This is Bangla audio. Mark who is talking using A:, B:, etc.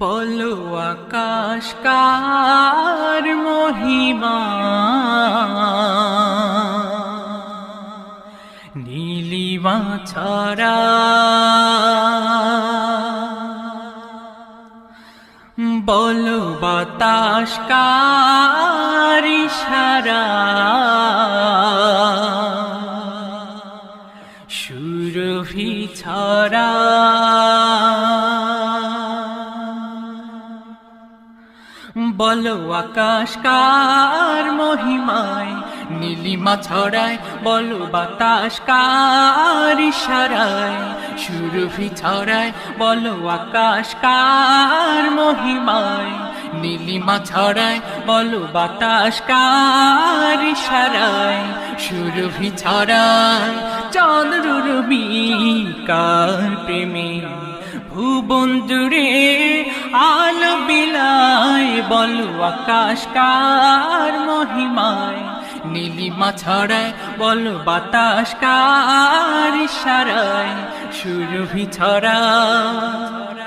A: বাতাস কার মহিমা? নীলিমা ছড়া বলো বাতাস কার ইশারা? সুরভি ছড়া। বলো আকাশ কার মহিমায়, নীলিমা ছড়ায়, বলো বাতাস কার ইশারায়, সুরভি ছড়ায়, বলো আকাশ কার মহিমায়, নীলিমা ছড়ায়, বলো বাতাস কার ইশারায়, সুরভি ছড়ায় চন্দ্র রবি কার প্রেমে, ভুবন জুড়ে বলো আকাশ কার মহিমায় নীলিমা ছড়ায় বলো বাতাস কার ইশারায় সুরভি ছড়ায়।